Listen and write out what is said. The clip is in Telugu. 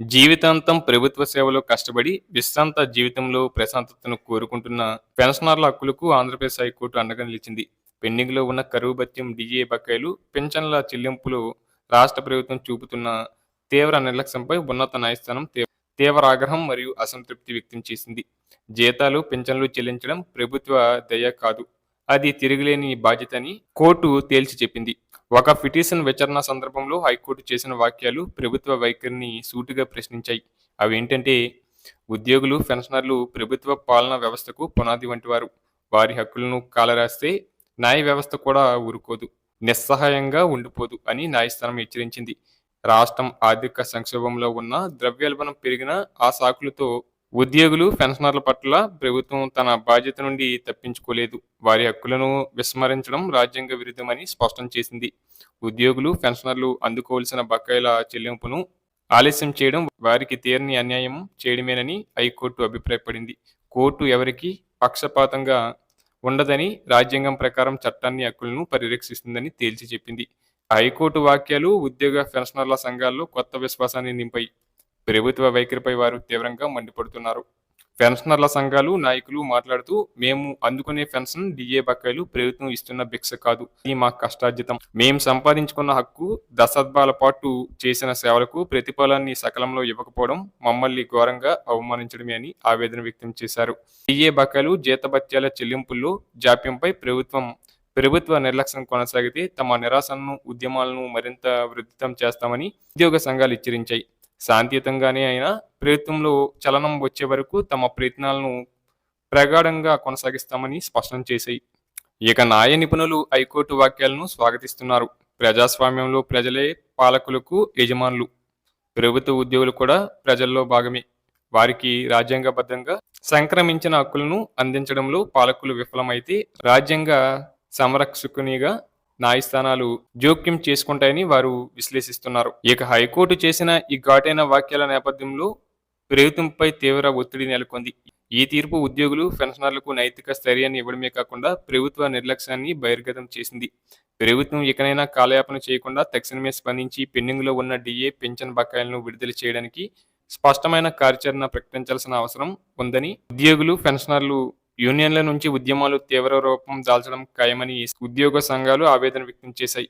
జీవితాంతం ప్రభుత్వ సేవలో కష్టపడి విశ్రాంత జీవితంలో ప్రశాంతతను కోరుకుంటున్న పెన్షనర్ల హక్కులకు ఆంధ్రప్రదేశ్ హైకోర్టు అండగా నిలిచింది పెండింగ్లో ఉన్న కరువు భత్యం డిఏ బకాయిలు పింఛన్ల చెల్లింపులు రాష్ట్ర ప్రభుత్వం చూపుతున్న తీవ్ర నిర్లక్ష్యంపై ఉన్నత న్యాయస్థానం తీవ్ర ఆగ్రహం మరియు అసంతృప్తి వ్యక్తం చేసింది. జీతాలు పింఛన్లు చెల్లించడం ప్రభుత్వ దయ కాదు. అది తిరగలేని బాధ్యత అని కోర్టు తేల్చి చెప్పింది. ఒక పిటిషన్ విచారణ సందర్భంలో హైకోర్టు చేసిన వాక్యాలు ప్రభుత్వ వైఖరిని సూటిగా ప్రశ్నించాయి. అవి ఏంటంటే ఉద్యోగులు పెన్షనర్లు ప్రభుత్వ పాలనా వ్యవస్థకు పునాది వంటి వారు వారి హక్కులను కాలరాస్తే న్యాయ వ్యవస్థ కూడా ఊరుకోదు. నిస్సహాయంగా ఉండిపోదు అని న్యాయస్థానం హెచ్చరించింది. రాష్ట్రం ఆర్థిక సంక్షోభంలో ఉన్న ద్రవ్యోల్బణం పెరిగిన ఆ సాకులతో ఉద్యోగులు పెన్షనర్ల పట్ల ప్రభుత్వం తన బాధ్యత నుండి తప్పించుకోలేదు. వారి హక్కులను విస్మరించడం రాజ్యాంగ విరుద్ధమని స్పష్టం చేసింది. ఉద్యోగులు పెన్షనర్లు అందుకోవాల్సిన బకాయిల చెల్లింపును ఆలస్యం చేయడం వారికి తీరని అన్యాయం చేయడమేనని హైకోర్టు అభిప్రాయపడింది. కోర్టు ఎవరికి పక్షపాతంగా ఉండదని రాజ్యాంగం ప్రకారం చట్టాన్ని హక్కులను పరిరక్షిస్తుందని తేల్చి చెప్పింది. హైకోర్టు వాక్యాలు ఉద్యోగ పెన్షనర్ల సంఘాల్లో కొత్త విశ్వాసాన్ని నింపాయి. ప్రభుత్వ వైఖరిపై వారు తీవ్రంగా మండిపడుతున్నారు. పెన్షనర్ల సంఘాలు నాయకులు మాట్లాడుతూ మేము అందుకునే పెన్షన్ డిఏ బకాయిలు ప్రభుత్వం ఇస్తున్న భిక్ష కాదు. ఇది మా కష్టార్జితం. మేము సంపాదించుకున్న హక్కు దశాబ్దాల పాటు చేసిన సేవలకు ప్రతిఫలాన్ని సకలంలో ఇవ్వకపోవడం మమ్మల్ని ఘోరంగా అవమానించడమే అని ఆవేదన వ్యక్తం చేశారు. డిఏ బకాయిలు జీతభత్యాల చెల్లింపుల్లో జాప్యంపై ప్రభుత్వం ప్రభుత్వ నిర్లక్ష్యం కొనసాగితే తమ నిరాశను ఉద్యమాలను మరింత వృద్ధితం చేస్తామని ఉద్యోగ సంఘాలు హెచ్చరించాయి. శాంతియుతంగానే అయినా ప్రయత్నంలో చలనం వచ్చే వరకు తమ ప్రయత్నాలను ప్రగాఢంగా కొనసాగిస్తామని స్పష్టం చేశాయి. ఇక న్యాయ నిపుణులు హైకోర్టు వాక్యాలను స్వాగతిస్తున్నారు. ప్రజాస్వామ్యంలో ప్రజలే పాలకులకు యజమానులు. ప్రభుత్వ ఉద్యోగులు కూడా ప్రజల్లో భాగమే. వారికి రాజ్యాంగబద్ధంగా సంక్రమించిన హక్కులను అందించడంలో పాలకులు విఫలమైతే రాజ్యాంగ సంరక్షకునిగా న్యాయస్థానాలు జోక్యం చేసుకుంటాయని వారు విశ్లేషిస్తున్నారు. ఇక హైకోర్టు చేసిన ఈ ఘాటైన వ్యాఖ్యల నేపథ్యంలో ప్రభుత్వంపై తీవ్ర ఒత్తిడి నెలకొంది. ఈ తీర్పు ఉద్యోగులు పెన్షనర్లకు నైతిక స్థైర్యాన్ని ఇవ్వడమే కాకుండా ప్రభుత్వ నిర్లక్ష్యాన్ని బహిర్గతం చేసింది. ప్రభుత్వం ఇకనైనా కాలయాపన చేయకుండా తక్షణమే స్పందించి పెండింగ్లో ఉన్న డిఏ పెన్షన్ బకాయిలను విడుదల చేయడానికి స్పష్టమైన కార్యాచరణ ప్రకటించాల్సిన అవసరం ఉందని ఉద్యోగులు పెన్షనర్లు యూనియన్ల నుంచి ఉద్యమాలు తీవ్ర రూపం దాల్చడం ఖాయమని ఉద్యోగ సంఘాలు ఆవేదన వ్యక్తం చేశాయి.